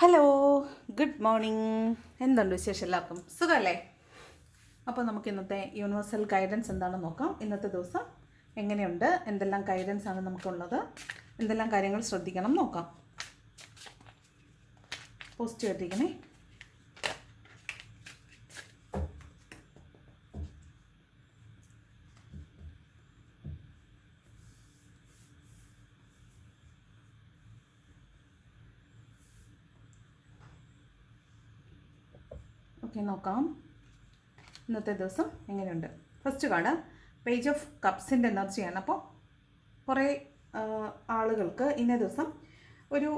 Hello good morning എന്തുണ്ട് വിശേഷം എല്ലാവർക്കും? സുഖമല്ലേ അപ്പോൾ നമുക്ക് ഇന്നത്തെ യൂണിവേഴ്സൽ ഗൈഡൻസ് എന്താണെന്ന് നോക്കാം. ഇന്നത്തെ ദിവസം എങ്ങനെയുണ്ട്? എന്തെല്ലാം ഗൈഡൻസ് ആണ് നമുക്കുള്ളത്? എന്തെല്ലാം കാര്യങ്ങൾ ശ്രദ്ധിക്കണം നോക്കാം. പോസ്റ്റ് ചെയ്തിരിക്കണേ ഓക്കെ നോക്കാം. ഇന്നത്തെ ദിവസം എങ്ങനെയുണ്ട്? ഫസ്റ്റ് കാർഡ് പേജ് ഓഫ് കപ്സിന്റെ എനർജിയാണ്. അപ്പോൾ കുറേ ആളുകൾക്ക് ഇന്ന ദിവസം ഒരു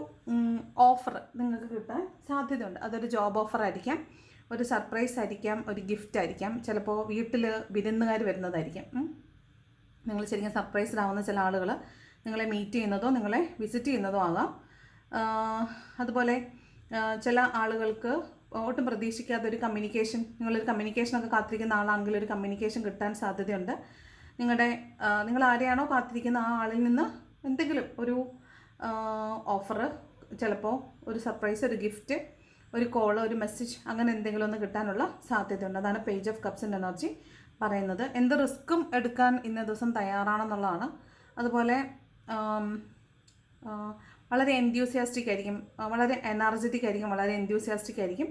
ഓഫർ നിങ്ങൾക്ക് കിട്ടാൻ സാധ്യതയുണ്ട്. അതൊരു ജോബ് ഓഫർ ആയിരിക്കാം ഒരു സർപ്രൈസ് ആയിരിക്കാം ഒരു ഗിഫ്റ്റ് ആയിരിക്കാം. ചിലപ്പോൾ വീട്ടിൽ വിരുന്നുകാർ വരുന്നതായിരിക്കും. നിങ്ങൾ ശരിക്കും സർപ്രൈസ്ഡ് ആവുന്ന ചില ആളുകൾ നിങ്ങളെ മീറ്റ് ചെയ്യുന്നതോ നിങ്ങളെ വിസിറ്റ് ചെയ്യുന്നതോ ആകാം. അതുപോലെ ചില ആളുകൾക്ക് ഒട്ടും പ്രതീക്ഷിക്കാത്ത ഒരു കമ്മ്യൂണിക്കേഷൻ നിങ്ങളൊരു കമ്മ്യൂണിക്കേഷനൊക്കെ കാത്തിരിക്കുന്ന ആളാണെങ്കിൽ ഒരു കമ്മ്യൂണിക്കേഷൻ കിട്ടാൻ സാധ്യതയുണ്ട്. നിങ്ങളുടെ നിങ്ങൾ ആരെയാണോ കാത്തിരിക്കുന്ന ആ ആളിൽ നിന്ന് എന്തെങ്കിലും ഒരു ഓഫർ ചിലപ്പോൾ ഒരു സർപ്രൈസ് ഒരു ഗിഫ്റ്റ് ഒരു കോൾ ഒരു മെസ്സേജ് അങ്ങനെ എന്തെങ്കിലും ഒന്ന് കിട്ടാനുള്ള സാധ്യതയുണ്ട്. അതാണ് പേജ് ഓഫ് കപ്സ് കപ്സിന്റെ എനർജി പറയുന്നത്. എന്ത് റിസ്ക്കും എടുക്കാൻ ഇന്ന ദിവസം തയ്യാറാണെന്നുള്ളതാണ്. അതുപോലെ വളരെ എൻത്യൂസിയാസ്റ്റിക് ആയിരിക്കും വളരെ എനർജറ്റിക് ആയിരിക്കും വളരെ എൻത്യൂസിയാസ്റ്റിക് ആയിരിക്കും.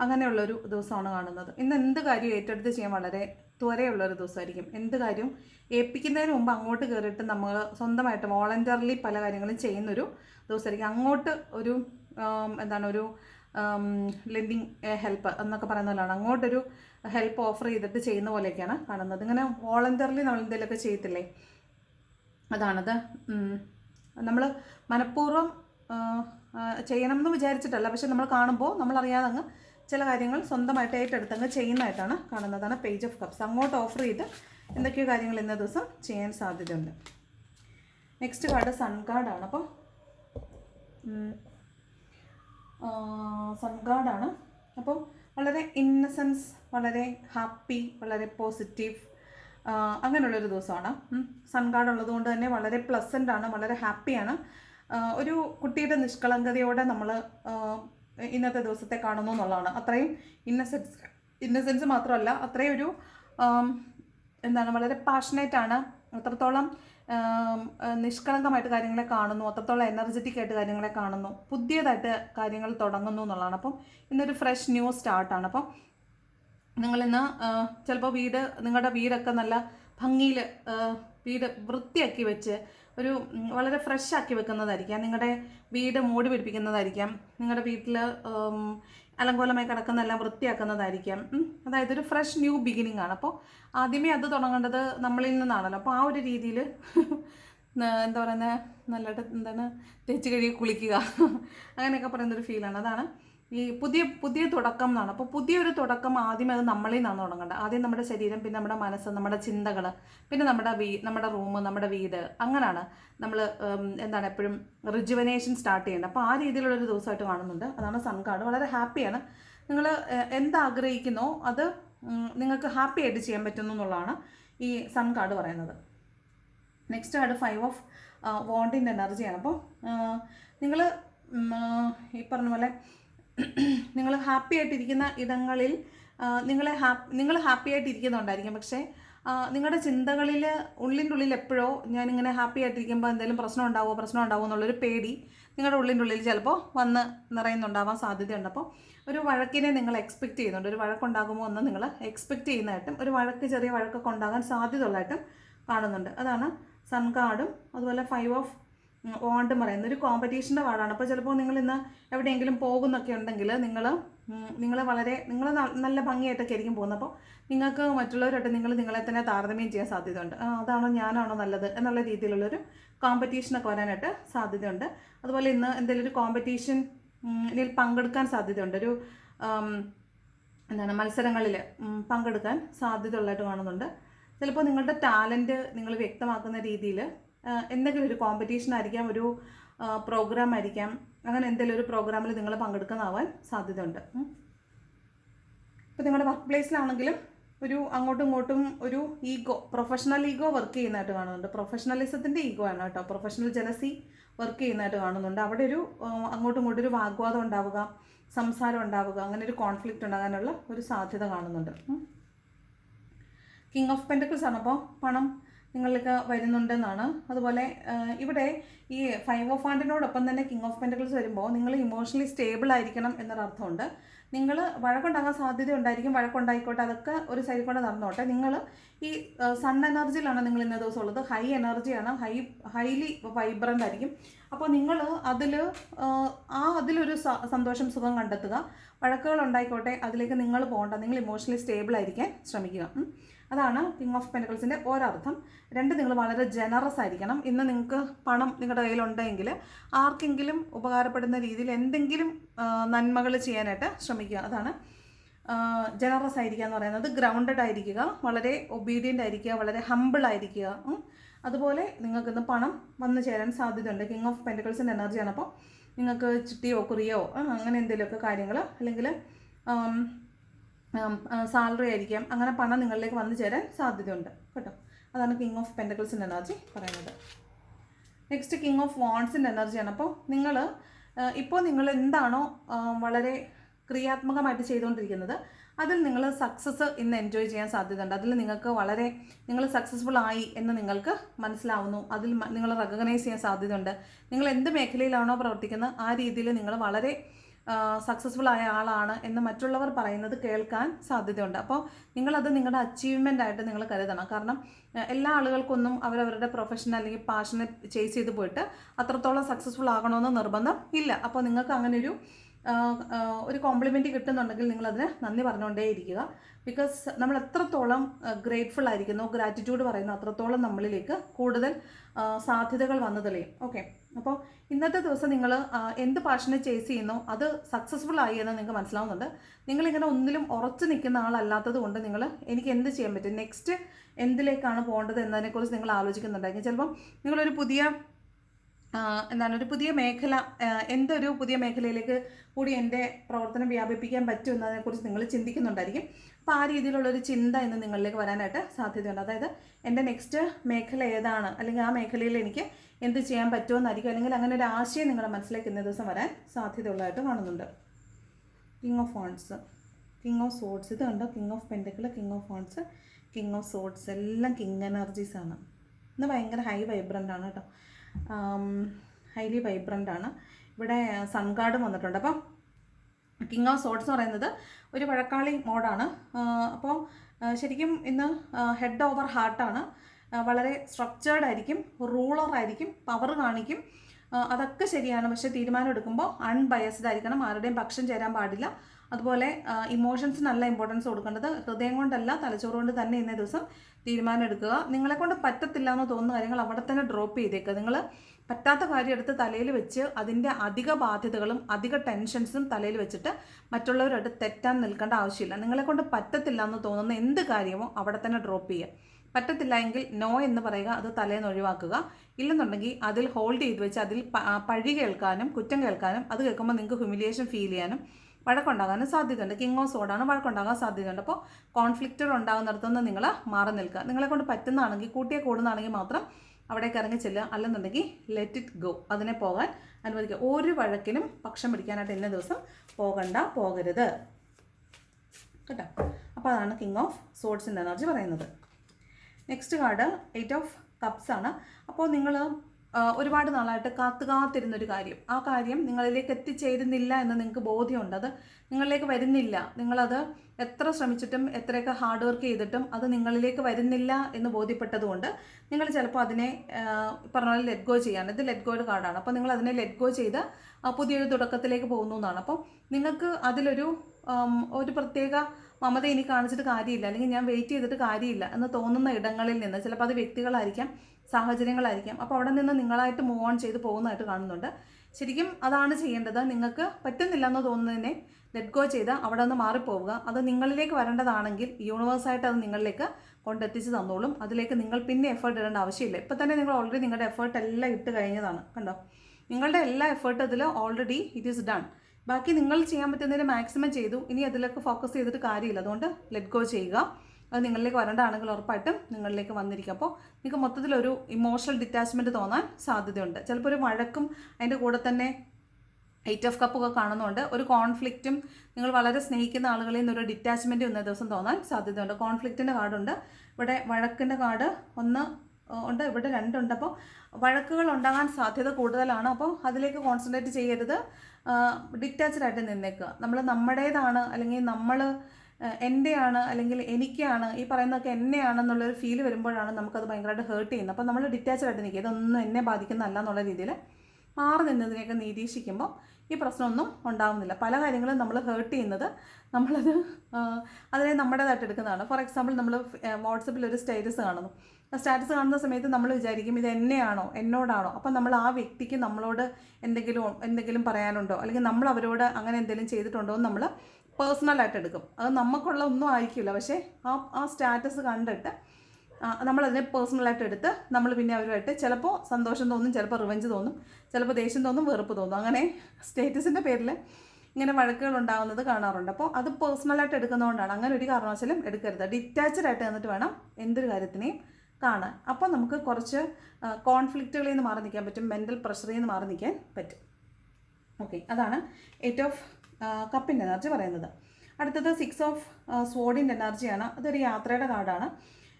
അങ്ങനെയുള്ളൊരു ദിവസമാണ് കാണുന്നത്. ഇന്ന് എന്ത് കാര്യം ഏറ്റെടുത്ത് ചെയ്യാൻ വളരെ ത്വരയുള്ളൊരു ദിവസമായിരിക്കും. എന്ത് കാര്യവും ഏൽപ്പിക്കുന്നതിന് മുമ്പ് അങ്ങോട്ട് കയറിയിട്ട് നമ്മൾ സ്വന്തമായിട്ട് വോളണ്ടറിലി പല കാര്യങ്ങളും ചെയ്യുന്നൊരു ദിവസമായിരിക്കും. അങ്ങോട്ട് ഒരു എന്താണ് ഒരു ലെൻഡിങ് ഹെൽപ്പ് എന്നൊക്കെ പറയുന്ന പോലെയാണ്. അങ്ങോട്ടൊരു ഹെൽപ്പ് ഓഫർ ചെയ്തിട്ട് ചെയ്യുന്ന പോലെയൊക്കെയാണ് കാണുന്നത്. ഇങ്ങനെ വോളണ്ടറിലി നമ്മൾ എന്തെങ്കിലുമൊക്കെ ചെയ്യത്തില്ലേ? അതാണത്. നമ്മൾ മനഃപൂർവം ചെയ്യണം എന്ന് വിചാരിച്ചിട്ടല്ല. പക്ഷെ നമ്മൾ കാണുമ്പോൾ നമ്മളറിയാതെ അങ്ങ് ചില കാര്യങ്ങൾ സ്വന്തമായിട്ട് ഏറ്റെടുത്ത് അങ്ങ് ചെയ്യുന്നതായിട്ടാണ് കാണുന്നതാണ് പേജ് ഓഫ് കപ്സ് അങ്ങോട്ട് ഓഫർ ചെയ്ത് എന്തൊക്കെയോ കാര്യങ്ങൾ ഇന്ന ദിവസം ചെയ്യാൻ സാധ്യതയുണ്ട്. നെക്സ്റ്റ് കാർഡ് സൺ കാർഡാണ് അപ്പോൾ സൺ കാർഡാണ് അപ്പോൾ വളരെ ഇന്നസെൻസ് വളരെ ഹാപ്പി വളരെ പോസിറ്റീവ് അങ്ങനെയുള്ളൊരു ദിവസമാണ്. സൺ കാർഡ് ഉള്ളതുകൊണ്ട് തന്നെ വളരെ പ്ലസന്റ് ആണ് വളരെ ഹാപ്പിയാണ് ഒരു കുട്ടിയുടെ നിഷ്കളങ്കതയോടെ നമ്മൾ ഇന്നത്തെ ദിവസത്തെ കാണുന്നു എന്നുള്ളതാണ്. അത്രയും ഇന്നസെൻസ് ഇന്നസെൻസ് മാത്രമല്ല അത്രയും ഒരു എന്താണ് വളരെ പാഷനേറ്റ് ആണ്. അത്രത്തോളം നിഷ്കളങ്കമായിട്ട് കാര്യങ്ങളെ കാണുന്നു അത്രത്തോളം എനർജറ്റിക് ആയിട്ട് കാര്യങ്ങളെ കാണുന്നു പുതിയതായിട്ട് കാര്യങ്ങൾ തുടങ്ങുന്നു എന്നുള്ളതാണ്. അപ്പം ഇന്നൊരു ഫ്രഷ് ന്യൂ സ്റ്റാർട്ടാണ് അപ്പം നിങ്ങളിന്ന് ചിലപ്പോൾ വീട് നിങ്ങളുടെ വീടൊക്കെ നല്ല ഭംഗിയിൽ വീട് വൃത്തിയാക്കി വെച്ച് ഒരു വളരെ ഫ്രഷ് ആക്കി വെക്കുന്നതായിരിക്കാം. നിങ്ങളുടെ വീട് മൂടി പിടിപ്പിക്കുന്നതായിരിക്കാം. നിങ്ങളുടെ വീട്ടിൽ അലങ്കോലമായി കിടക്കുന്നതെല്ലാം വൃത്തിയാക്കുന്നതായിരിക്കാം. അതായത് ഒരു ഫ്രഷ് ന്യൂ ബിഗിനിങ് ആണ്. അപ്പോൾ ആദ്യമേ അത് തുടങ്ങേണ്ടത് നമ്മളിൽ നിന്നാണല്ലോ. അപ്പോൾ ആ ഒരു രീതിയിൽ എന്താ പറയുന്നത് നല്ലതായിട്ട് എന്താണ് തേച്ച് കഴുകി കുളിക്കുക. അങ്ങനെയൊക്കെ പറയുന്നൊരു ഫീലാണ്. അതാണ് ഈ പുതിയ പുതിയ തുടക്കം എന്നാണ്. അപ്പോൾ പുതിയൊരു തുടക്കം ആദ്യം അത് നമ്മളിൽ നിന്നാണ് തുടങ്ങേണ്ടത്. ആദ്യം നമ്മുടെ ശരീരം പിന്നെ നമ്മുടെ മനസ്സ് നമ്മുടെ ചിന്തകൾ പിന്നെ നമ്മുടെ വീ നമ്മുടെ റൂം നമ്മുടെ വീട് അങ്ങനെയാണ് നമ്മൾ എന്താണ് എപ്പോഴും റിജുവനേഷൻ സ്റ്റാർട്ട് ചെയ്യേണ്ടത്. അപ്പോൾ ആ രീതിയിലുള്ളൊരു ദിവസമായിട്ട് കാണുന്നുണ്ട്. അതാണ് സൺ കാർഡ് വളരെ ഹാപ്പിയാണ് നിങ്ങൾ എന്താഗ്രഹിക്കുന്നോ അത് നിങ്ങൾക്ക് ഹാപ്പി ആയിട്ട് ചെയ്യാൻ പറ്റുന്നു എന്നുള്ളതാണ് ഈ സൺ കാർഡ് പറയുന്നത്. നെക്സ്റ്റ് കാർഡ് ഫൈവ് ഓഫ് വോണ്ടിന്റെ എനർജിയാണ് അപ്പോൾ നിങ്ങൾ ഈ പറഞ്ഞ പോലെ നിങ്ങൾ ഹാപ്പി ആയിട്ടിരിക്കുന്ന ഇടങ്ങളിൽ നിങ്ങളെ ഹാപ്പി നിങ്ങൾ ഹാപ്പി ആയിട്ടിരിക്കുന്നുണ്ടായിരിക്കും പക്ഷേ നിങ്ങളുടെ ചിന്തകളിൽ ഉള്ളിന്റെ ഉള്ളിൽ എപ്പോഴോ ഞാനിങ്ങനെ ഹാപ്പി ആയിട്ടിരിക്കുമ്പോൾ എന്തെങ്കിലും പ്രശ്നം ഉണ്ടാവുമോ പ്രശ്നം ഉണ്ടാവുമോ എന്നുള്ളൊരു പേടി നിങ്ങളുടെ ഉള്ളിന്റെ ഉള്ളിൽ ചിലപ്പോൾ വന്ന് നിറയുന്നുണ്ടാവാൻ സാധ്യതയുണ്ട്. അപ്പോൾ ഒരു വഴക്കിനെ നിങ്ങൾ എക്സ്പെക്റ്റ് ചെയ്യുന്നുണ്ട്. ഒരു വഴക്കുണ്ടാകുമോ എന്ന് നിങ്ങൾ എക്സ്പെക്റ്റ് ചെയ്യുന്നതായിട്ടും ഒരു വഴക്ക് ചെറിയ വഴക്കൊക്കെ ഉണ്ടാകാൻ സാധ്യതയുള്ളതായിട്ടും കാണുന്നുണ്ട്. അതാണ് സൺ കാർഡും അതുപോലെ ഫൈവ് ഓഫ് വാണ്ടും പറയുന്നത്. ഒരു കോമ്പറ്റീഷന്റെ വാർഡാണ് അപ്പോൾ ചിലപ്പോൾ നിങ്ങൾ ഇന്ന് എവിടെയെങ്കിലും പോകുന്നൊക്കെ ഉണ്ടെങ്കിൽ നിങ്ങൾ നിങ്ങൾ വളരെ നിങ്ങൾ നല്ല ഭംഗിയായിട്ടൊക്കെ ആയിരിക്കും പോകുന്നത്. അപ്പോൾ നിങ്ങൾക്ക് മറ്റുള്ളവരായിട്ട് നിങ്ങൾ നിങ്ങളെ തന്നെ താരതമ്യം ചെയ്യാൻ സാധ്യതയുണ്ട്. അതാണോ ഞാനാണോ നല്ലത് എന്നുള്ള രീതിയിലുള്ളൊരു കോമ്പറ്റീഷനൊക്കെ വരാനായിട്ട് സാധ്യതയുണ്ട്. അതുപോലെ ഇന്ന് എന്തെങ്കിലും ഒരു കോമ്പറ്റീഷൻ ഇതിൽ പങ്കെടുക്കാൻ സാധ്യതയുണ്ട്. ഒരു എന്താണ് മത്സരങ്ങളിൽ പങ്കെടുക്കാൻ സാധ്യതയുള്ളതായിട്ട് കാണുന്നുണ്ട്. ചിലപ്പോൾ നിങ്ങളുടെ ടാലന്റ് നിങ്ങൾ വ്യക്തമാക്കുന്ന രീതിയിൽ എന്തെങ്കിലും ഒരു കോമ്പറ്റീഷൻ ആയിരിക്കാം ഒരു പ്രോഗ്രാം ആയിരിക്കാം അങ്ങനെ എന്തെങ്കിലും ഒരു പ്രോഗ്രാമിൽ നിങ്ങൾ പങ്കെടുക്കുന്നതാവാൻ സാധ്യതയുണ്ട്. ഇപ്പോൾ നിങ്ങളുടെ വർക്ക് പ്ലേസിലാണെങ്കിലും ഒരു അങ്ങോട്ടും ഇങ്ങോട്ടും ഒരു ഈഗോ പ്രൊഫഷണൽ ഈഗോ വർക്ക് ചെയ്യുന്നതായിട്ട് കാണുന്നുണ്ട്. പ്രൊഫഷണലിസത്തിന്റെ ഈഗോ ആണ് കേട്ടോ. പ്രൊഫഷണൽ ജലസി വർക്ക് ചെയ്യുന്നതായിട്ട് കാണുന്നുണ്ട്. അവിടെ ഒരു അങ്ങോട്ടും ഇങ്ങോട്ടും ഒരു വാഗ്വാദം ഉണ്ടാവുക സംസാരം ഉണ്ടാവുക അങ്ങനെ ഒരു കോൺഫ്ലിക്റ്റ് ഉണ്ടാകാനുള്ള ഒരു സാധ്യത കാണുന്നുണ്ട്. കിങ് ഓഫ് പെന്റക്കിൾസ് ആണ് അപ്പോൾ പണം. നിങ്ങൾക്ക് വരുന്നുണ്ടെന്നാണ്. അതുപോലെ ഇവിടെ ഈ ഫൈവ് ഓഫ് ഹാൻഡിനോടൊപ്പം തന്നെ കിങ് ഓഫ് പെന്റക്കിൾസ് വരുമ്പോൾ നിങ്ങൾ ഇമോഷണലി സ്റ്റേബിൾ ആയിരിക്കണം എന്നൊരർത്ഥമുണ്ട്. നിങ്ങൾ വഴക്കുണ്ടാകാൻ സാധ്യത ഉണ്ടായിരിക്കും വഴക്കുണ്ടായിക്കോട്ടെ അതൊക്കെ ഒരു സൈഡിൽ കൊണ്ട് നടന്നോട്ടെ. നിങ്ങൾ ഈ സൺ എനർജിയിലാണ് നിങ്ങൾ ഇന്ന ദിവസം ഉള്ളത്. ഹൈ എനർജിയാണ് ഹൈ ഹൈലി വൈബ്രന്റ് ആയിരിക്കും. അപ്പോൾ നിങ്ങൾ അതിൽ ആ അതിലൊരു സന്തോഷം സുഖം കണ്ടെത്തുക. വഴക്കുകൾ ഉണ്ടായിക്കോട്ടെ അതിലേക്ക് നിങ്ങൾ പോകണ്ട. നിങ്ങൾ ഇമോഷണലി സ്റ്റേബിൾ ആയിരിക്കാൻ ശ്രമിക്കുക. അതാണ് കിങ് ഓഫ് പെന്റക്കിൾസിന്റെ ഒരർത്ഥം രണ്ട് നിങ്ങൾ വളരെ ജനറസ് ആയിരിക്കണം. ഇന്ന് നിങ്ങൾക്ക് പണം നിങ്ങളുടെ കയ്യിലുണ്ടെങ്കിൽ ആർക്കെങ്കിലും ഉപകാരപ്പെടുന്ന രീതിയിൽ എന്തെങ്കിലും നന്മകൾ ചെയ്യാനായിട്ട് ശ്രമിക്കുക. അതാണ് ജനറസ് ആയിരിക്കുക എന്ന് പറയുന്നത്. ഗ്രൗണ്ടഡ് ആയിരിക്കുക വളരെ ഒബീഡിയന്റ് ആയിരിക്കുക വളരെ ഹമ്പിൾ ആയിരിക്കുക അതുപോലെ നിങ്ങൾക്കിന്ന് പണം വന്നു ചേരാൻ സാധ്യതയുണ്ട്. കിങ് ഓഫ് പെന്റക്കിൾസിന്റെ എനർജിയാണ് അപ്പോൾ നിങ്ങൾക്ക് ചിട്ടിയോ കുറിയോ അങ്ങനെ എന്തെങ്കിലുമൊക്കെ കാര്യങ്ങൾ അല്ലെങ്കിൽ സാലറി ആയിരിക്കാം. അങ്ങനെ പണം നിങ്ങളിലേക്ക് വന്നു ചേരാൻ സാധ്യതയുണ്ട്. കേട്ടോ? അതാണ് കിങ് ഓഫ് പെന്റക്കിൾസിന്റെ എനർജി പറയുന്നത്. നെക്സ്റ്റ് കിങ് ഓഫ് വാൺസിന്റെ എനർജിയാണ് അപ്പോൾ നിങ്ങൾ ഇപ്പോൾ നിങ്ങൾ എന്താണോ വളരെ ക്രിയാത്മകമായിട്ട് ചെയ്തുകൊണ്ടിരിക്കുന്നത് അതിൽ നിങ്ങൾ സക്സസ് ഇന്ന് എൻജോയ് ചെയ്യാൻ സാധ്യതയുണ്ട്. അതിൽ നിങ്ങൾക്ക് വളരെ നിങ്ങൾ സക്സസ്ഫുൾ ആയി എന്ന് നിങ്ങൾക്ക് മനസ്സിലാവുന്നു. അതിൽ നിങ്ങൾ റെക്കഗ്നൈസ് ചെയ്യാൻ സാധ്യതയുണ്ട്. നിങ്ങൾ എന്ത് മേഖലയിലാണോ പ്രവർത്തിക്കുന്നത് ആ രീതിയിൽ നിങ്ങൾ വളരെ സക്സസ്ഫുൾ ആയ ആളാണ് എന്ന് മറ്റുള്ളവർ പറയുന്നത് കേൾക്കാൻ സാധ്യതയുണ്ട്. അപ്പോൾ നിങ്ങളത് നിങ്ങളുടെ അച്ചീവ്മെന്റ് ആയിട്ട് നിങ്ങൾ കരുതണം. കാരണം എല്ലാ ആളുകൾക്കൊന്നും അവരവരുടെ പ്രൊഫഷൻ അല്ലെങ്കിൽ പാഷനെ ചേസ് ചെയ്ത് പോയിട്ട് അത്രത്തോളം സക്സസ്ഫുൾ ആകണമെന്ന് നിർബന്ധം ഇല്ല. അപ്പോൾ നിങ്ങൾക്ക് അങ്ങനെ ഒരു കോംപ്ലിമെന്റ് കിട്ടുന്നുണ്ടെങ്കിൽ നിങ്ങളതിന് നന്ദി പറഞ്ഞുകൊണ്ടേയിരിക്കുക. ബിക്കോസ് നമ്മൾ എത്രത്തോളം ഗ്രേറ്റ്ഫുൾ ആയിരിക്കുന്നു ഗ്രാറ്റിറ്റ്യൂഡ് പറയുന്നു അത്രത്തോളം നമ്മളിലേക്ക് കൂടുതൽ സാധ്യതകൾ വന്നു തെളിയും ഓക്കെ അപ്പോൾ ഇന്നത്തെ ദിവസം നിങ്ങൾ എന്ത് പാഷനെ ചേസ് ചെയ്യുന്നു അത് സക്സസ്ഫുൾ ആയി എന്ന് നിങ്ങൾക്ക് മനസ്സിലാവുന്നുണ്ട്. നിങ്ങളിങ്ങനെ ഒന്നിലും ഉറച്ചു നിൽക്കുന്ന ആളല്ലാത്തത് കൊണ്ട് നിങ്ങൾ എനിക്ക് എന്ത് ചെയ്യാൻ പറ്റും? നെക്സ്റ്റ് എന്തിലേക്കാണ് പോകേണ്ടത് എന്നതിനെക്കുറിച്ച് നിങ്ങൾ ആലോചിക്കുന്നുണ്ടായിരിക്കും. ചിലപ്പം നിങ്ങളൊരു പുതിയ എന്താണ് ഒരു പുതിയ മേഖല എന്തൊരു പുതിയ മേഖലയിലേക്ക് കൂടി എന്റെ പ്രവർത്തനം വ്യാപിപ്പിക്കാൻ പറ്റും എന്നതിനെക്കുറിച്ച് നിങ്ങൾ ചിന്തിക്കുന്നുണ്ടായിരിക്കും. അപ്പോൾ ആ രീതിയിലുള്ളൊരു ചിന്ത ഇന്ന് നിങ്ങളിലേക്ക് വരാനായിട്ട് സാധ്യതയുണ്ട്. അതായത് എന്റെ നെക്സ്റ്റ് മേഖല ഏതാണ്? അല്ലെങ്കിൽ ആ മേഖലയിൽ എനിക്ക് എന്ത് ചെയ്യാൻ പറ്റുമെന്നായിരിക്കും? അല്ലെങ്കിൽ അങ്ങനെ ഒരു ആശയം നിങ്ങളുടെ മനസ്സിലേക്ക് ഇന്ന ദിവസം വരാൻ സാധ്യതയുള്ളതായിട്ട് കാണുന്നുണ്ട്. കിങ് ഓഫ് ഫോൺസ് കിങ് ഓഫ് സോഡ്സ് ഇത് കണ്ടോ? King of pentacle king of phones king of swords എല്ലാം കിങ് എനർജീസ് ആണ്. ഇന്ന് ഭയങ്കര ഹൈ വൈബ്രന്റ് ആണ് കേട്ടോ. ഹൈലി വൈബ്രന്റ് ആണ്. ഇവിടെ സൺ വന്നിട്ടുണ്ട്. അപ്പം കിങ് ഓഫ് സോഡ്സ് എന്ന് പറയുന്നത് ഒരു വഴക്കാളി മോഡാണ് അപ്പോൾ ശരിക്കും ഇന്ന് ഹെഡ് ഓവർ ഹാർട്ടാണ് വളരെ സ്ട്രക്ചേർഡ് ആയിരിക്കും റൂളർ ആയിരിക്കും പവർ കാണിക്കും. അതൊക്കെ ശരിയാണ്. പക്ഷെ തീരുമാനം എടുക്കുമ്പോൾ അൺബയസ്ഡ് ആയിരിക്കണം. ആരുടെയും പക്ഷം ചേരാൻ പാടില്ല. അതുപോലെ ഇമോഷൻസിനല്ല ഇമ്പോർട്ടൻസ് കൊടുക്കേണ്ടത് ഹൃദയം കൊണ്ടല്ല തലച്ചോറ് കൊണ്ട് തന്നെ ഇന്നേ ദിവസം തീരുമാനം എടുക്കുക നിങ്ങളെ കൊണ്ട് പറ്റത്തില്ല എന്ന് തോന്നുന്ന കാര്യങ്ങൾ അവിടെ തന്നെ ഡ്രോപ്പ് ചെയ്തേക്കുക നിങ്ങൾ പറ്റാത്ത കാര്യം എടുത്ത് തലയിൽ വെച്ച് അതിന്റെ അധിക ബാധ്യതകളും അധിക ടെൻഷൻസും തലയിൽ വെച്ചിട്ട് മറ്റുള്ളവരോട് തെറ്റാൻ നിൽക്കേണ്ട ആവശ്യമില്ല. നിങ്ങളെ കൊണ്ട് പറ്റത്തില്ല എന്ന് തോന്നുന്ന എന്ത് കാര്യമോ അവിടെ തന്നെ ഡ്രോപ്പ് ചെയ്യുക. പറ്റത്തില്ല എങ്കിൽ നോ എന്ന് പറയുക അത് തലേന്ന് ഒഴിവാക്കുക. ഇല്ലെന്നുണ്ടെങ്കിൽ അതിൽ ഹോൾഡ് ചെയ്ത് വെച്ച് അതിൽ പഴി കേൾക്കാനും കുറ്റം കേൾക്കാനും അത് കേൾക്കുമ്പോൾ നിങ്ങൾക്ക് ഹ്യൂമിലിയേഷൻ ഫീൽ ചെയ്യാനും വഴക്കുണ്ടാകാനും സാധ്യതയുണ്ട്. കിങ് ഓഫ് സോഡാണ് വഴക്കുണ്ടാകാൻ സാധ്യതയുണ്ട്. അപ്പോൾ കോൺഫ്ലിക്റ്റുകൾ ഉണ്ടാകുന്നിടത്തുനിന്ന് നിങ്ങൾ മാറി നിൽക്കുക. നിങ്ങളെ കൊണ്ട് പറ്റുന്നതാണെങ്കിൽ കൂട്ടിയെ കൂടുന്നതാണെങ്കിൽ മാത്രം അവിടേക്ക് ഇറങ്ങി ചെല്ലുക. അല്ലെന്നുണ്ടെങ്കിൽ ലെറ്റ് ഇറ്റ് ഗോ അതിനെ പോകാൻ അനുവദിക്കുക. ഒരു വഴക്കിനും പക്ഷം പിടിക്കാനായിട്ട് ഇന്ന ദിവസം പോകണ്ട പോകരുത്. കേട്ടോ? അപ്പോൾ അതാണ് കിങ് ഓഫ് സോഡ്സിന്റെ എനർജി പറയുന്നത്. Next card eight of cups ആണ്. അപ്പോൾ നിങ്ങൾ ഒരുപാട് നാളായിട്ട് കാത്തു കാത്തിരുന്നൊരു കാര്യം. ആ കാര്യം നിങ്ങളിലേക്ക് എത്തിച്ചേരുന്നില്ല എന്ന് നിങ്ങൾക്ക് ബോധ്യമുണ്ട്. അത് നിങ്ങളിലേക്ക് വരുന്നില്ല. നിങ്ങളത് എത്ര ശ്രമിച്ചിട്ടും എത്രയൊക്കെ ഹാർഡ് വർക്ക് ചെയ്തിട്ടും അത് നിങ്ങളിലേക്ക് വരുന്നില്ല എന്ന് ബോധ്യപ്പെട്ടതുകൊണ്ട് നിങ്ങൾ ചിലപ്പോൾ അതിനെ പറഞ്ഞ പോലെ ലെറ്റ് ഗോ ചെയ്യാണ്. ഇത് ലെറ്റ് ഗോയുടെ കാർഡാണ്. അപ്പോൾ നിങ്ങൾ അതിനെ ലെറ്റ് ഗോ ചെയ്ത് പുതിയൊരു തുടക്കത്തിലേക്ക് പോകുന്നു എന്നാണ്. അപ്പോൾ നിങ്ങൾക്ക് അതിലൊരു ഒരു പ്രത്യേക മമത ഇനി കാണിച്ചിട്ട് കാര്യമില്ല. അല്ലെങ്കിൽ ഞാൻ വെയിറ്റ് ചെയ്തിട്ട് കാര്യമില്ല എന്ന് തോന്നുന്ന ഇടങ്ങളിൽ നിന്ന് ചിലപ്പോൾ അത് വ്യക്തികളായിരിക്കാം. സാഹചര്യങ്ങളായിരിക്കാം. അപ്പോൾ അവിടെ നിന്ന് നിങ്ങളായിട്ട് മൂവ് ഓൺ ചെയ്ത് പോകുന്നതായിട്ട് കാണുന്നുണ്ട്. ശരിക്കും അതാണ് ചെയ്യേണ്ടത്. നിങ്ങൾക്ക് പറ്റുന്നില്ല എന്ന് തോന്നുന്നതിനെ ലെറ്റ് ഗോ ചെയ്ത് അവിടെ നിന്ന് മാറിപ്പോവുക. അത് നിങ്ങളിലേക്ക് വരേണ്ടതാണെങ്കിൽ യൂണിവേഴ്സായിട്ട് അത് നിങ്ങളിലേക്ക് കൊണ്ടെത്തിച്ച് തന്നോളും. അതിലേക്ക് നിങ്ങൾ പിന്നെ എഫേർട്ട് ഇടേണ്ട ആവശ്യമില്ല. ഇപ്പം തന്നെ നിങ്ങൾ ഓൾറെഡി നിങ്ങളുടെ എഫേർട്ട് എല്ലാം ഇട്ട് കഴിഞ്ഞതാണ്. കണ്ടോ? നിങ്ങളുടെ എല്ലാ എഫേർട്ട് അതിൽ ഓൾറെഡി ഇറ്റ് ഈസ് ഡൺ ബാക്കി നിങ്ങൾ ചെയ്യാൻ പറ്റുന്നതിന് മാക്സിമം ചെയ്തു. ഇനി അതിലേക്ക് ഫോക്കസ് ചെയ്തിട്ട് കാര്യമില്ല. അതുകൊണ്ട് ലെറ്റ് ഗോ ചെയ്യുക. അത് നിങ്ങളിലേക്ക് വരേണ്ടതാണെങ്കിൽ ഉറപ്പായിട്ടും നിങ്ങളിലേക്ക് വന്നിരിക്കും. അപ്പോൾ നിങ്ങൾക്ക് മൊത്തത്തിലൊരു ഇമോഷണൽ ഡിറ്റാച്ച്മെന്റ് തോന്നാൻ സാധ്യതയുണ്ട്. ചിലപ്പോൾ ഒരു വഴക്കും അതിന്റെ കൂടെ തന്നെ എയ്റ്റ് ഓഫ് കപ്പൊക്കെ കാണുന്നുണ്ട് ഒരു കോൺഫ്ലിക്റ്റും നിങ്ങൾ വളരെ സ്നേഹിക്കുന്ന ആളുകളിൽ നിന്ന് ഒരു ഡിറ്റാച്ച്മെന്റ് ഇന്ന ദിവസം തോന്നാൻ സാധ്യതയുണ്ട്. കോൺഫ്ലിക്റ്റിന്റെ കാർഡുണ്ട് ഇവിടെ വഴക്കിന്റെ കാർഡ് ഒന്ന് ഉണ്ട്. ഇവിടെ രണ്ടുണ്ട് അപ്പോൾ വഴക്കുകൾ ഉണ്ടാകാൻ സാധ്യത കൂടുതലാണ്. അപ്പോൾ അതിലേക്ക് കോൺസെൻട്രേറ്റ് ചെയ്യരുത്. ഡിറ്റാച്ച്ഡ് ആയിട്ട് നിന്നേക്കുക. നമ്മൾ നമ്മുടേതാണ് അല്ലെങ്കിൽ നമ്മൾ എന്റെയാണ് അല്ലെങ്കിൽ എനിക്കാണ് ഈ പറയുന്നതൊക്കെ എന്നെയാണെന്നുള്ളൊരു ഫീൽ വരുമ്പോഴാണ് നമുക്കത് ഭയങ്കരമായിട്ട് ഹേർട്ട് ചെയ്യുന്നത്. അപ്പോൾ നമ്മൾ ഡിറ്റാച്ച്ഡ് ആയിട്ട് നിൽക്കുക. ഇതൊന്നും എന്നെ ബാധിക്കുന്നതല്ല എന്നുള്ള രീതിയിൽ മാറി നിന്നതിനെയൊക്കെ നിരീക്ഷിക്കുമ്പോൾ ഈ പ്രശ്നമൊന്നും ഉണ്ടാകുന്നില്ല പല കാര്യങ്ങളും നമ്മൾ ഹേർട്ട് ചെയ്യുന്നത് നമ്മളത് അതിനെ നമ്മുടേതായിട്ട് എടുക്കുന്നതാണ്. ഫോർ എക്സാമ്പിൾ നമ്മൾ വാട്സപ്പിൽ ഒരു സ്റ്റാറ്റസ് കാണുന്നു. ആ സ്റ്റാറ്റസ് കാണുന്ന സമയത്ത് നമ്മൾ വിചാരിക്കും ഇത് എന്നെയാണോ എന്നോടാണോ? അപ്പം നമ്മൾ ആ വ്യക്തിക്ക് നമ്മളോട് എന്തെങ്കിലും എന്തെങ്കിലും പറയാനുണ്ടോ? അല്ലെങ്കിൽ നമ്മൾ അവരോട് അങ്ങനെ എന്തെങ്കിലും ചെയ്തിട്ടുണ്ടോ എന്ന് നമ്മൾ പേഴ്സണലായിട്ട് എടുക്കും. അത് നമുക്കുള്ള ഒന്നും ആയിരിക്കില്ല. പക്ഷേ ആ ആ സ്റ്റാറ്റസ് കണ്ടിട്ട് നമ്മളതിനെ പേഴ്സണലായിട്ട് എടുത്ത് നമ്മൾ പിന്നെ അവരുമായിട്ട് ചിലപ്പോൾ സന്തോഷം തോന്നും ചിലപ്പോൾ റിവഞ്ച് തോന്നും ചിലപ്പോൾ ദേഷ്യം തോന്നും വെറുപ്പ് തോന്നും. അങ്ങനെ സ്റ്റേറ്റസിന്റെ പേരിൽ ഇങ്ങനെ വഴക്കുകൾ ഉണ്ടാകുന്നത് കാണാറുണ്ട്. അപ്പോൾ അത് പേഴ്സണലായിട്ട് എടുക്കുന്നതുകൊണ്ടാണ്. അങ്ങനെ ഒരു കാരണവശാലും എടുക്കരുത്. ഡിറ്റാച്ച്ഡ് ആയിട്ട് എന്നിട്ട് വേണം എന്തൊരു കാര്യത്തിനെയും കാണാൻ. അപ്പോൾ നമുക്ക് കുറച്ച് കോൺഫ്ലിക്റ്റുകളിൽ നിന്ന് മാറി നിൽക്കാൻ പറ്റും. മെന്റൽ പ്രഷറിൽ നിന്ന് മാറി നിൽക്കാൻ പറ്റും. ഓക്കെ അതാണ് ഓഫ് കപ്പിന്റെ എനർജി പറയുന്നത്. അടുത്തത് സിക്സ് ഓഫ് സ്വോഡിന്റെ എനർജിയാണ്. അതൊരു യാത്രയുടെ കാർഡാണ്.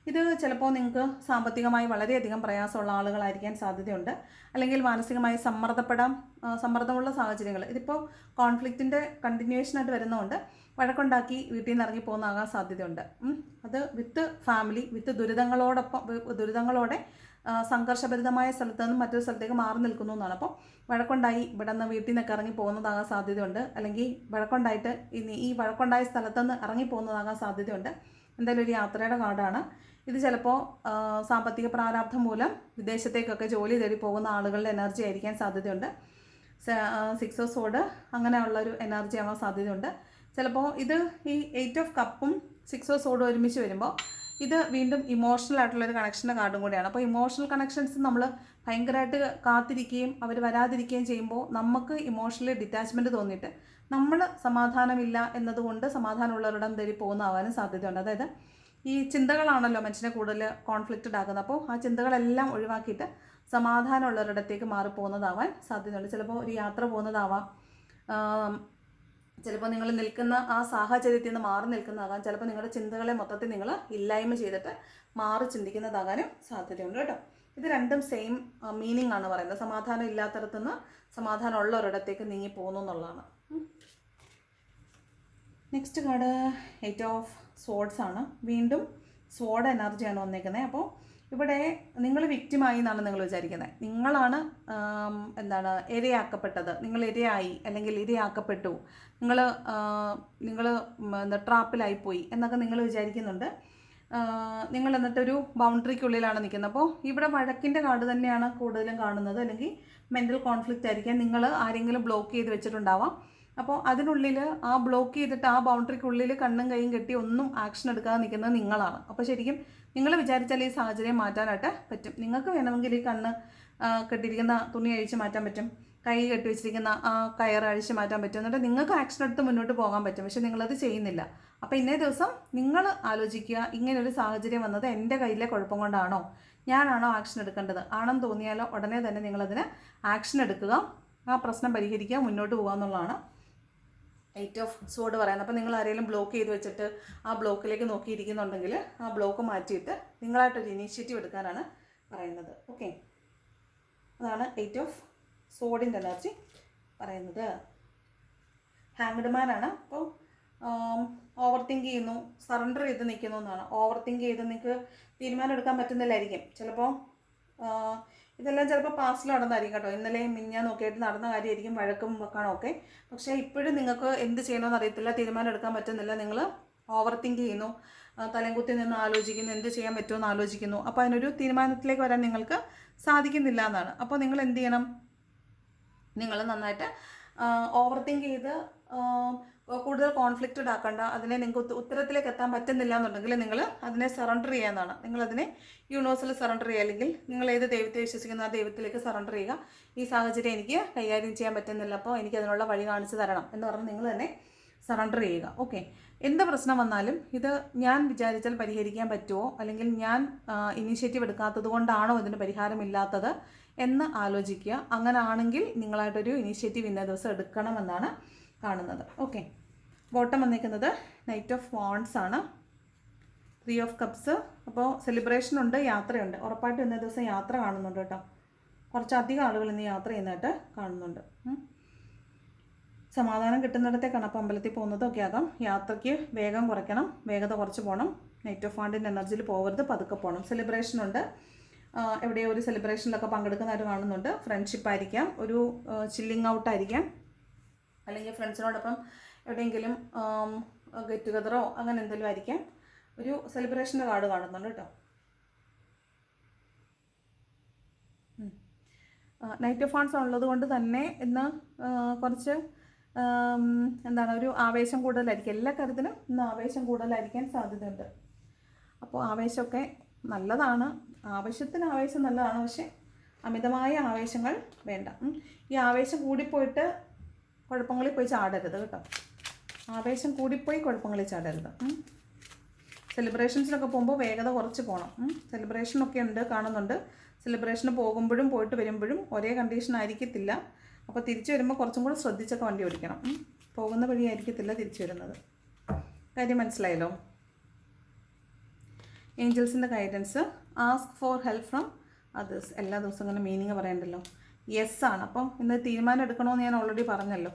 ഇത് ചിലപ്പോൾ നിങ്ങൾക്ക് സാമ്പത്തികമായി വളരെയധികം പ്രയാസമുള്ള ആളുകളായിരിക്കാൻ സാധ്യതയുണ്ട്. അല്ലെങ്കിൽ മാനസികമായി സമ്മർദ്ദപ്പെടാം സമ്മർദ്ദമുള്ള സാഹചര്യങ്ങൾ. ഇതിപ്പോൾ കോൺഫ്ലിക്റ്റിന്റെ കണ്ടിന്യൂവേഷനായിട്ട് വരുന്നതുകൊണ്ട് വഴക്കുണ്ടാക്കി വീട്ടിൽ നിന്ന് ഇറങ്ങി പോകുന്നതാകാൻ സാധ്യതയുണ്ട്. അത് വിത്ത് ഫാമിലി വിത്ത് ദുരിതങ്ങളോടൊപ്പം ദുരിതങ്ങളോടെ സംഘർഷഭരിതമായ സ്ഥലത്ത് നിന്നും മറ്റൊരു സ്ഥലത്തേക്ക് മാറി നിൽക്കുന്നു എന്നാണ്. അപ്പോൾ വഴക്കുണ്ടായി ഇവിടെ നിന്ന് വീട്ടിൽ നിന്നൊക്കെ ഇറങ്ങി പോകുന്നതാകാൻ സാധ്യതയുണ്ട്. അല്ലെങ്കിൽ വഴക്കുണ്ടായിട്ട് ഇനി ഈ വഴക്കുണ്ടായ സ്ഥലത്ത് നിന്ന് ഇറങ്ങി പോകുന്നതാകാൻ സാധ്യതയുണ്ട്. എന്തായാലും ഒരു യാത്രയുടെ കാർഡാണ് ഇത് ചിലപ്പോൾ സാമ്പത്തിക പ്രാരാബ്ധം മൂലം വിദേശത്തേക്കൊക്കെ ജോലി തേടി പോകുന്ന ആളുകളുടെ എനർജി ആയിരിക്കാൻ സാധ്യതയുണ്ട്. സിക്സ് ഓഫ് സോഡ് അങ്ങനെയുള്ളൊരു എനർജി ആവാൻ സാധ്യതയുണ്ട്. ചിലപ്പോൾ ഇത് ഈ എയ്റ്റ് ഓഫ് കപ്പും സിക്സ് ഓഫ് സോഡും ഒരുമിച്ച് വരുമ്പോൾ ഇത് വീണ്ടും ഇമോഷണൽ ആയിട്ടുള്ളൊരു കണക്ഷന്റെ കാർഡും കൂടിയാണ്. അപ്പോൾ ഇമോഷണൽ കണക്ഷൻസ് നമ്മൾ ഭയങ്കരമായിട്ട് കാത്തിരിക്കുകയും അവർ വരാതിരിക്കുകയും ചെയ്യുമ്പോൾ നമുക്ക് ഇമോഷണലി ഡിറ്റാച്ച്മെന്റ് തോന്നിയിട്ട് നമ്മൾ സമാധാനമില്ല എന്നതുകൊണ്ട് സമാധാനമുള്ളവരിടം തേടി പോകുന്നതാവാനും സാധ്യതയുണ്ട്. അതായത് ഈ ചിന്തകളാണല്ലോ മനുഷ്യനെ കൂടുതൽ കോൺഫ്ലിക്റ്റഡ് ആക്കുന്നത്. അപ്പോൾ ആ ചിന്തകളെല്ലാം ഒഴിവാക്കിയിട്ട് സമാധാനമുള്ളവരിടത്തേക്ക് മാറിപ്പോകുന്നതാവാൻ സാധ്യതയുണ്ട്. ചിലപ്പോൾ ഒരു യാത്ര പോകുന്നതാവാം. ചിലപ്പോൾ നിങ്ങൾ നിൽക്കുന്ന ആ സാഹചര്യത്തിൽ നിന്ന് മാറി നിൽക്കുന്നതാകാം. ചിലപ്പോൾ നിങ്ങളുടെ ചിന്തകളെ മൊത്തത്തിൽ നിങ്ങൾ ഇല്ലായ്മ ചെയ്തിട്ട് മാറി ചിന്തിക്കുന്നതാകാനും സാധ്യതയുണ്ട് കേട്ടോ. ഇത് രണ്ടും സെയിം മീനിങ് ആണ് പറയുന്നത്. സമാധാനം ഇല്ലാത്തടത്തു നിന്ന് സമാധാനം ഉള്ള ഒരിടത്തേക്ക് നീങ്ങി പോകുന്നു എന്നുള്ളതാണ്. Next card eight of swords ആണ്. വീണ്ടും സ്വോർഡ് എനർജിയാണ് വന്നേക്കുന്നത് അപ്പോൾ ഇവിടെ നിങ്ങൾ വിക്റ്റിമായി എന്നാണ് നിങ്ങൾ വിചാരിക്കുന്നത് നിങ്ങളാണ് എന്താണ് ഇരയാക്കപ്പെട്ടത്. നിങ്ങൾ ഇരയായി അല്ലെങ്കിൽ ഇരയാക്കപ്പെട്ടു. നിങ്ങൾ നിങ്ങൾ എന്താ ട്രാപ്പിലായിപ്പോയി എന്നൊക്കെ നിങ്ങൾ വിചാരിക്കുന്നുണ്ട്. നിങ്ങൾ എന്നിട്ടൊരു ബൗണ്ടറിക്കുള്ളിലാണ് നിൽക്കുന്നത്. അപ്പോൾ ഇവിടെ വഴക്കിന്റെ കാട് തന്നെയാണ് കൂടുതലും കാണുന്നത്. അല്ലെങ്കിൽ മെന്റൽ കോൺഫ്ലിക്റ്റ് ആയിരിക്കാം. നിങ്ങൾ ആരെങ്കിലും ബ്ലോക്ക് ചെയ്ത് വെച്ചിട്ടുണ്ടാവാം. അപ്പോൾ അതിനുള്ളിൽ ആ ബ്ലോക്ക് ചെയ്തിട്ട് ആ ബൗണ്ടറിക്കുള്ളിൽ കണ്ണും കൈയും കെട്ടി ഒന്നും ആക്ഷൻ എടുക്കാതെ നിൽക്കുന്നത് നിങ്ങളാണ്. അപ്പോൾ ശരിക്കും നിങ്ങൾ വിചാരിച്ചാൽ ഈ സാഹചര്യം മാറ്റാനായിട്ട് പറ്റും. നിങ്ങൾക്ക് വേണമെങ്കിൽ ഈ കണ്ണ് കെട്ടിയിരിക്കുന്ന തുണി അഴിച്ച് മാറ്റാൻ പറ്റും. കൈ കെട്ടി വെച്ചിരിക്കുന്ന ആ കയർ അഴിച്ച് മാറ്റാൻ പറ്റും. എന്നിട്ട് നിങ്ങൾക്ക് ആക്ഷൻ എടുത്ത് മുന്നോട്ട് പോകാൻ പറ്റും. പക്ഷെ നിങ്ങളത് ചെയ്യുന്നില്ല. അപ്പോൾ ഇന്നേ ദിവസം നിങ്ങൾ ആലോചിക്കുക ഇങ്ങനൊരു സാഹചര്യം വന്നത് എന്റെ കയ്യിലെ കുഴപ്പം കൊണ്ടാണോ? ഞാനാണോ ആക്ഷൻ എടുക്കേണ്ടത്? ആണെന്ന് തോന്നിയാലോ ഉടനെ തന്നെ നിങ്ങളതിന് ആക്ഷൻ എടുക്കുക ആ പ്രശ്നം പരിഹരിക്കുക മുന്നോട്ട് പോകുക എന്നുള്ളതാണ് എയ്റ്റ് ഓഫ് സോഡ് പറയുന്നത്. അപ്പോൾ നിങ്ങൾ ആരെങ്കിലും ബ്ലോക്ക് ചെയ്ത് വെച്ചിട്ട് ആ ബ്ലോക്കിലേക്ക് നോക്കിയിരിക്കുന്നുണ്ടെങ്കിൽ ആ ബ്ലോക്ക് മാറ്റിയിട്ട് നിങ്ങളായിട്ടൊരു ഇനീഷ്യേറ്റീവ് എടുക്കാനാണ് പറയുന്നത്. ഓക്കെ അതാണ് എയ്റ്റ് ഓഫ് സോഡിന്റെ എനർജി പറയുന്നത്. ഹാങ്ഡ് ആണ്. അപ്പോൾ ഓവർ തിങ്ക് ചെയ്യുന്നു സറണ്ടർ ചെയ്ത് നിൽക്കുന്നു എന്നാണ്. ഓവർ തിങ്ക് ചെയ്ത് നിങ്ങൾക്ക് തീരുമാനം എടുക്കാൻ പറ്റുന്നില്ലായിരിക്കും. ചിലപ്പോൾ ഇതെല്ലാം ചിലപ്പോൾ പാസ്റ്റിൽ നടന്നതായിരിക്കും കേട്ടോ. ഇന്നലെയും മിഞ്ഞാൻ നോക്കിയിട്ട് നടന്ന കാര്യമായിരിക്കും വഴക്കും വെക്കാണോ ഒക്കെ. പക്ഷേ ഇപ്പോഴും നിങ്ങൾക്ക് എന്ത് ചെയ്യണമെന്ന് അറിയത്തില്ല തീരുമാനം എടുക്കാൻ പറ്റുന്നില്ല നിങ്ങൾ ഓവർ തിങ്ക് ചെയ്യുന്നു ആ, കുത്തി നിന്ന് ആലോചിക്കുന്നു എന്ത് ചെയ്യാൻ പറ്റുമെന്ന് ആലോചിക്കുന്നു. അപ്പോൾ അതിനൊരു തീരുമാനത്തിലേക്ക് വരാൻ നിങ്ങൾക്ക് സാധിക്കുന്നില്ല എന്നാണ്. അപ്പോൾ നിങ്ങൾ എന്ത് ചെയ്യണം? നിങ്ങൾ നന്നായിട്ട് ഓവർ തിങ്ക് ചെയ്ത് കൂടുതൽ കോൺഫ്ലിക്റ്റഡ് ആക്കണ്ട അതിനെ നിങ്ങൾക്ക് ഉത്ത- ഉത്തരത്തിലേക്ക് എത്താൻ പറ്റുന്നില്ല എന്നുണ്ടെങ്കിൽ നിങ്ങൾ അതിനെ സറണ്ടർ ചെയ്യാന്നാണ്. നിങ്ങൾ അതിനെ യൂണിവേഴ്സിൽ സറണ്ടർ ചെയ്യുക. അല്ലെങ്കിൽ നിങ്ങൾ ഏത് ദൈവത്തെ വിശ്വസിക്കുന്ന ആ ദൈവത്തിലേക്ക് സറണ്ടർ ചെയ്യുക. ഈ സാഹചര്യം എനിക്ക് കൈകാര്യം ചെയ്യാൻ പറ്റുന്നില്ല. അപ്പോൾ എനിക്ക് അതിനുള്ള വഴി കാണിച്ചു തരണം എന്ന് പറഞ്ഞ് നിങ്ങൾ തന്നെ സറണ്ടർ ചെയ്യുക. ഓക്കെ എന്ത് പ്രശ്നം വന്നാലും ഇത് ഞാൻ വിചാരിച്ചാൽ പരിഹരിക്കാൻ പറ്റുമോ? അല്ലെങ്കിൽ ഞാൻ ഇനീഷ്യേറ്റീവ് എടുക്കാത്തത് കൊണ്ടാണോ ഇതിന് പരിഹാരമില്ലാത്തത് എന്ന് ആലോചിക്കുക. അങ്ങനെ ആണെങ്കിൽ നിങ്ങളായിട്ടൊരു ഇനീഷ്യേറ്റീവ് ഇന്ന ദിവസം എടുക്കണമെന്നാണ് കാണുന്നത്. ഓക്കെ ബോട്ടം വന്നിരിക്കുന്നത് നൈറ്റ് ഓഫ് വാൺസ് ആണ്. ത്രീ ഓഫ് കപ്സ് അപ്പോൾ സെലിബ്രേഷൻ ഉണ്ട് യാത്രയുണ്ട്. ഉറപ്പായിട്ടും ഇന്നേ ദിവസം യാത്ര കാണുന്നുണ്ട് കേട്ടോ. കുറച്ചധികം ആളുകൾ ഇന്ന് യാത്ര ചെയ്യുന്നതായിട്ട് കാണുന്നുണ്ട്. സമാധാനം കിട്ടുന്നിടത്തേക്കാണ് അപ്പോൾ അമ്പലത്തിൽ പോകുന്നതൊക്കെ ആകാം. യാത്രയ്ക്ക് വേഗം കുറയ്ക്കണം വേഗത കുറച്ച് പോകണം നൈറ്റ് ഓഫ് ഫാണ്ടിന്റെ എനർജിയിൽ പോകരുത് പതുക്കെ പോകണം സെലിബ്രേഷൻ ഉണ്ട്. എവിടെയോ ഒരു സെലിബ്രേഷനിലൊക്കെ പങ്കെടുക്കുന്നതായിട്ട് കാണുന്നുണ്ട്. ഫ്രണ്ട്ഷിപ്പ് ആയിരിക്കാം. ഒരു ചില്ലിങ് ഔട്ട് ആയിരിക്കാം. അല്ലെങ്കിൽ ഫ്രണ്ട്സിനോടൊപ്പം എവിടെയെങ്കിലും ഗെറ്റ് ടുഗതറോ അങ്ങനെ എന്തെങ്കിലും ആയിരിക്കാം. ഒരു സെലിബ്രേഷന്റെ കാർഡ് കാണുന്നുണ്ട് കേട്ടോ. നൈറ്റ് ഓഫ് ഫാൺസ് ഉള്ളത് കൊണ്ട് തന്നെ ഇന്ന് കുറച്ച് എന്താണ് ഒരു ആവേശം കൂടുതലായിരിക്കും. എല്ലാ കാര്യത്തിനും ഇന്ന് ആവേശം കൂടുതലായിരിക്കാൻ സാധ്യതയുണ്ട്. അപ്പോൾ ആവേശമൊക്കെ നല്ലതാണ്. ആവശ്യത്തിന് ആവേശം നല്ലതാണ്. പക്ഷേ അമിതമായ ആവേശങ്ങൾ വേണ്ട. ഈ ആവേശം കൂടിപ്പോയിട്ട് കുഴപ്പങ്ങളിൽ പോയി ചാടരുത് കേട്ടോ. ആവേശം കൂടിപ്പോയി കുഴപ്പങ്ങളിൽ ചാടരുത്. സെലിബ്രേഷൻസിനൊക്കെ പോകുമ്പോൾ വേഗത കുറച്ച് പോകണം സെലിബ്രേഷനൊക്കെ ഉണ്ട് കാണുന്നുണ്ട്. സെലിബ്രേഷന് പോകുമ്പോഴും പോയിട്ട് വരുമ്പോഴും ഒരേ കണ്ടീഷൻ ആയിരിക്കത്തില്ല. അപ്പോൾ തിരിച്ചു വരുമ്പോൾ കുറച്ചും കൂടെ ശ്രദ്ധിച്ചൊക്കെ വണ്ടി ഓടിക്കണം. പോകുന്ന വഴി ആയിരിക്കത്തില്ല തിരിച്ചു വരുന്നത്. കാര്യം മനസ്സിലായല്ലോ? ഏഞ്ചൽസിന്റെ guidance ask for help from others എല്ലാ ദിവസവും മീനിങ് പറയണ്ടല്ലോ. യെസ് ആണ്. അപ്പം ഇന്ന് തീരുമാനം എടുക്കണമെന്ന് ഞാൻ ഓൾറെഡി പറഞ്ഞല്ലോ.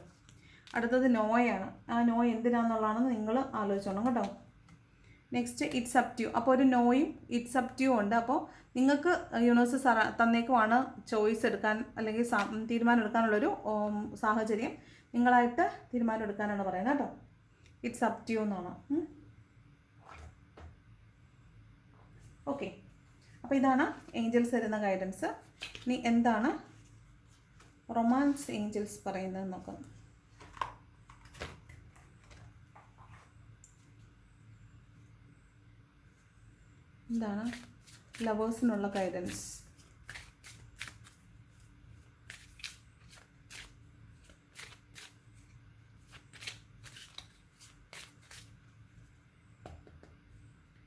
അടുത്തത് നോയാണ്. ആ നോ എന്തിനാന്നുള്ളതാണെന്ന് നിങ്ങൾ ആലോചിച്ചോണം കേട്ടോ. നെക്സ്റ്റ് ഇറ്റ്സ് അപ് ട്യൂ അപ്പോൾ ഒരു നോയും ഇറ്റ്സ് അപ് ട്യൂ ഉണ്ട്. അപ്പോൾ നിങ്ങൾക്ക് യൂണിവേഴ്സ് തന്നേക്കുമാണ് ചോയ്സ് എടുക്കാൻ അല്ലെങ്കിൽ തീരുമാനം എടുക്കാനുള്ളൊരു സാഹചര്യം. നിങ്ങളായിട്ട് തീരുമാനം എടുക്കാനാണ് പറയുന്നത് കേട്ടോ. ഇറ്റ്സ് അപ് ട്യൂ എന്നാണ്. ഓക്കെ അപ്പോൾ ഇതാണ് ഏഞ്ചൽസ് തരുന്ന ഗൈഡൻസ് ഇനി എന്താണ് റൊമാൻസ് ഏഞ്ചൽസ് പറയുന്നത് നോക്കാം. എന്താണ്? ലവേഴ്സിനുള്ള ഗൈഡൻസ്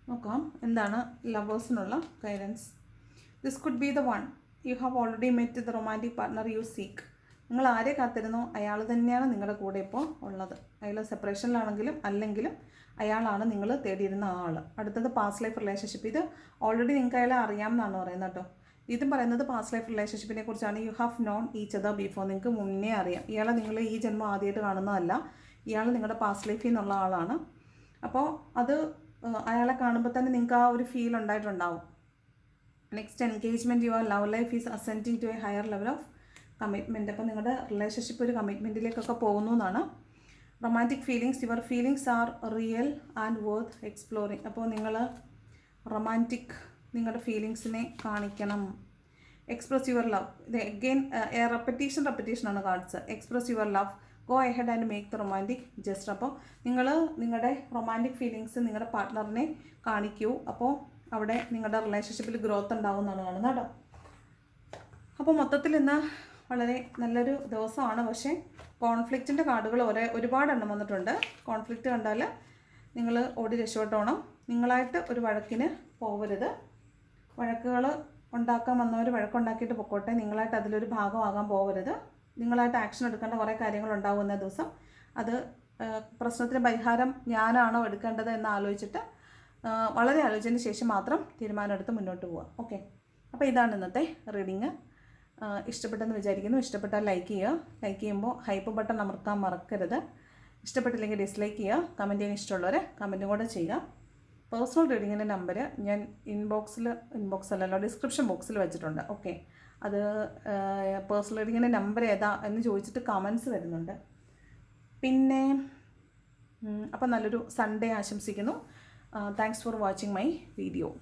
നോക്കാം. എന്താണ്? ലവേഴ്സിനുള്ള guidance this could be the one you have already met the romantic partner you seek നിങ്ങൾ ആരെ കാത്തിരുന്നോ? അയാൾ തന്നെയാണ് നിങ്ങളുടെ കൂടെ ഇപ്പോൾ ഉള്ളത്. അയാൾ സെപ്പറേഷനിലാണെങ്കിലും അല്ലെങ്കിലും അയാളാണ് നിങ്ങൾ തേടിയിരുന്ന ആൾ. അടുത്തത് പാസ്റ്റ് ലൈഫ് റിലേഷൻഷിപ്പ് ഇത് ഓൾറെഡി നിങ്ങൾക്ക് അയാളെ അറിയാമെന്നാണ് പറയുന്നത് കേട്ടോ. ഇതും പറയുന്നത് പാസ്റ്റ് ലൈഫ് റിലേഷൻഷിപ്പിനെ കുറിച്ചാണ്. You have known each other before നിങ്ങൾക്ക് മുന്നേ അറിയാം. ഇയാളെ നിങ്ങൾ ഈ ജന്മം ആദ്യമായിട്ട് കാണുന്നതല്ല. ഇയാൾ നിങ്ങളുടെ പാസ്റ്റ് ലൈഫിൽ നിന്നുള്ള ആളാണ്. അപ്പോൾ അത് അയാളെ കാണുമ്പോൾ തന്നെ നിങ്ങൾക്ക് ആ ഒരു feel ഉണ്ടായിട്ടുണ്ടാവും. Next engagement your love life is ascending to a higher level of commitment അപ്പോൾ നിങ്ങളുടെ റിലേഷൻഷിപ്പ് ഒരു കമ്മിറ്റ്മെന്റിലേക്കൊക്കെ പോകുന്നു എന്നാണ്. Romantic feelings your feelings are real and worth exploring അപ്പോൾ നിങ്ങൾ റൊമാന്റിക് നിങ്ങളുടെ ഫീലിങ്സിനെ കാണിക്കണം. എക്സ്പ്രസ് യുവർ ലവ് ഇത് അഗെയിൻ റെപ്പറ്റീഷൻ റെപ്പറ്റീഷൻ ആണ് cards express your love go ahead and make the romantic just അപ്പോൾ നിങ്ങൾ നിങ്ങളുടെ റൊമാന്റിക് ഫീലിങ്സ് നിങ്ങളുടെ പാർട്ട്ണറിനെ കാണിക്കൂ. അപ്പോൾ അവിടെ നിങ്ങളുടെ റിലേഷൻഷിപ്പിൽ ഗ്രോത്ത് ഉണ്ടാവും എന്നാണ് കേട്ടോ. അപ്പോൾ മൊത്തത്തിൽ ഇന്ന് വളരെ നല്ലൊരു ദിവസമാണ്. പക്ഷേ കോൺഫ്ലിക്റ്റിന്റെ കാർഡുകൾ ഒരേ ഒരുപാടെണ്ണം വന്നിട്ടുണ്ട്. കോൺഫ്ലിക്റ്റ് കണ്ടാൽ നിങ്ങൾ ഓടി രക്ഷപ്പെട്ടോണം. നിങ്ങളായിട്ട് ഒരു വഴക്കിന് പോവരുത്. വഴക്കുകൾ ഉണ്ടാക്കാൻ വന്നവർ വഴക്കുണ്ടാക്കിയിട്ട് പൊക്കോട്ടെ. നിങ്ങളായിട്ട് അതിലൊരു ഭാഗമാകാൻ പോകരുത് നിങ്ങളായിട്ട് ആക്ഷൻ എടുക്കേണ്ട കുറേ കാര്യങ്ങൾ ഉണ്ടാകുന്ന ദിവസം. അത് പ്രശ്നത്തിന് പരിഹാരം ഞാനാണോ എടുക്കേണ്ടത് എന്ന് ആലോചിച്ചിട്ട് വളരെ ആലോചിച്ചതിന് ശേഷം മാത്രം തീരുമാനമെടുത്ത് മുന്നോട്ട് പോവുക ഓക്കെ അപ്പോൾ ഇതാണ് ഇന്നത്തെ റീഡിങ് ഇഷ്ടപ്പെട്ടെന്ന് വിചാരിക്കുന്നു. ഇഷ്ടപ്പെട്ടാൽ ലൈക്ക് ചെയ്യുക. ലൈക്ക് ചെയ്യുമ്പോൾ ഹൈപ്പ് ബട്ടൺ അമർത്താൻ മറക്കരുത്. ഇഷ്ടപ്പെട്ടില്ലെങ്കിൽ ഡിസ്ലൈക്ക് ചെയ്യുക. കമന്റ് ചെയ്യാൻ ഇഷ്ടമുള്ളവർ കമന്റും കൂടെ ചെയ്യുക. പേഴ്സണൽ റീഡിങ്ങിന്റെ നമ്പർ ഞാൻ ഇൻബോക്സിൽ ഇൻബോക്സ് അല്ലല്ലോ ഡിസ്ക്രിപ്ഷൻ ബോക്സിൽ വെച്ചിട്ടുണ്ട്. ഓക്കെ അത് പേഴ്സണൽ റീഡിങ്ങിന്റെ നമ്പർ ഏതാ എന്ന് ചോദിച്ചിട്ട് കമൻസ് വരുന്നുണ്ട്. പിന്നെ അപ്പം നല്ലൊരു സൺഡേ ആശംസിക്കുന്നു. Uh, thanks for watching my video.